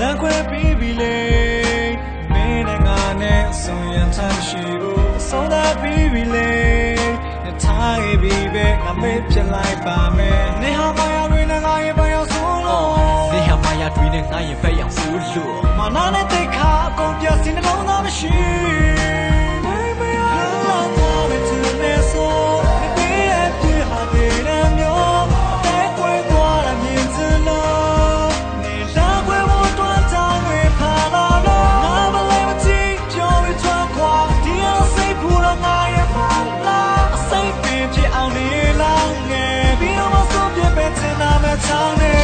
လမ်းခွဲပြီးပြီလေမင်းနဲ့ငါနဲ့အဆုံးရန်ထမ်းရှိဘူးအဆုံးသတ်ပြီးပြီလေထားခဲ့ပြီပဲငါမေ့ပြလိုက်ပါမယ်နေဟာမယာတွေနဲ့ငါရဲ့ဘာရောက်ဆုံးလို့နေဟာမာယာတွေနဲ့ငါရင်ဖက်ရောက်ဆိုလို့မနာနဲ့ 처음에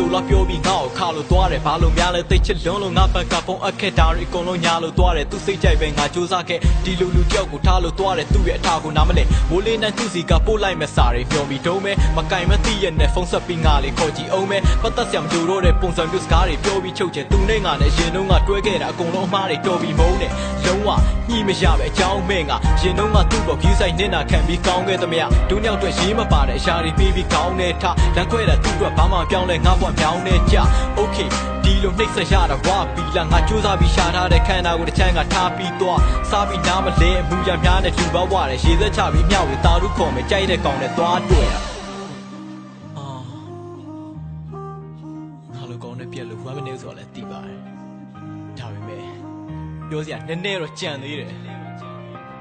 ဆိုလားညာဆိုလားပြောပြီးငါ့ကိုခါလို့သွားတယ်ဘာလို့များလဲသိချစ်လွန်းလို့ငါဘက်ကပုံအခက်ဓာရီအကုန်လုံးညာလို့သွားတယ်သူစိတ်ကြိုက်ပဲငါစူးစမ်းခဲ့ဒီလူလူတယောက်ကိုထားလို့သွားတယ်သူ့ရဲ့အထာကိုနားမလဲမိုးလေးနဲ့သူ့စီကပို့လိုက်မဲ့စာတွေမျောပြီးတုံးမဲမကင်မသိရဲ့နဲ့ဖုန်းဆက်ပြီးငါလေးခေါ်ကြည့်အောင်မဲပတ်သက်စရာမလိုတော့တဲ့ပုံစံမျိုးစကားတွေပြောပြီးချုပ်ချင်သူနဲ့ငါနဲ့ရင်တော့ငါတွဲခဲ့တာအကုန်လုံးအမှားတွေတော်ပြီးမုန်းတယ်လုံးဝညှိမရပဲအကြောင်းမဲ့ငါရင်တော့ငါသူ့ပေါ် view site နဲ့နာခံပြီးကောင်းခဲ့သမျှဒုညောက်အတွက်ရေးမပါတဲ့အရာတွေပြီးပြီးကောင်းနေထားလက်ခွဲတာသူ့အတွက်ဘာမှပြောင်းလဲငါ့ဘဝပြောင်းနေကြ okay ဒီလိုနှိမ့်ဆက်ရတာဝါပီလာငါစူးစမ်းပြီးရှာထားတဲ့ခန္ဓာကိုယ်တစ်ချမ်းကထားပြီးသွားစားပြီးနားမလဲအမှုရများနဲ့လူဘဝတဲ့ရေသက်ချပြီးမြောက်ပြီးတာရုခေါ်မယ်ကြိုက်တဲ့ကောင်နဲ့သွားတွေ့တာအာငါလိုကောင်းတဲ့ပြက်လို့ဘာမနေဆိုတော့လည်းသိပါတယ်ဒါပေမဲ့ပြောစရာနည်းနည်းတော့ကြံသေးတယ်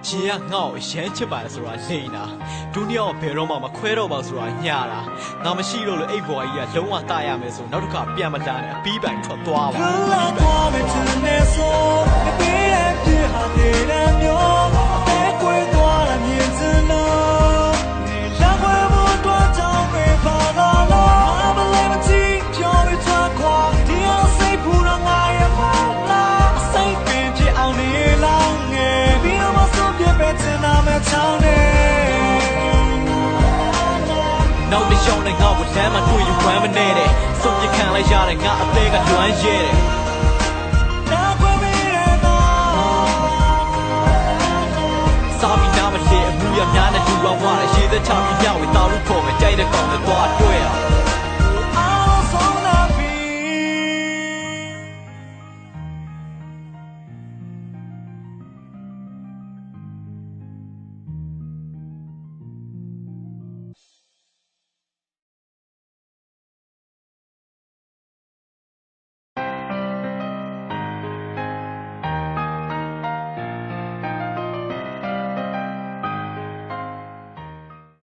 ရှင်ကငါ့ကိုအရန်ချစ်ပါတယ်ဆိုတာလိန်တာဒုတိယကဘယ်တော့မှမခွဲတော့ပါဆိုတာညာတာငါမရှိတော့လို့အိတ်ဘွားကြီးကလုံးဝတာရမယ်ဆိုနောက်တစ်ခါပြန်မတားနဲ့အပီးပိုင်ထွက်သွားပါ နောက်တစ်ယောက်နဲ့ငါ့ကိုလမ်းမှာတွေ့ရဝမ်းမနေတဲ့စုံပြခံလိုက်ရတဲ့ငါအသေးကလွမ်းရဲတယ်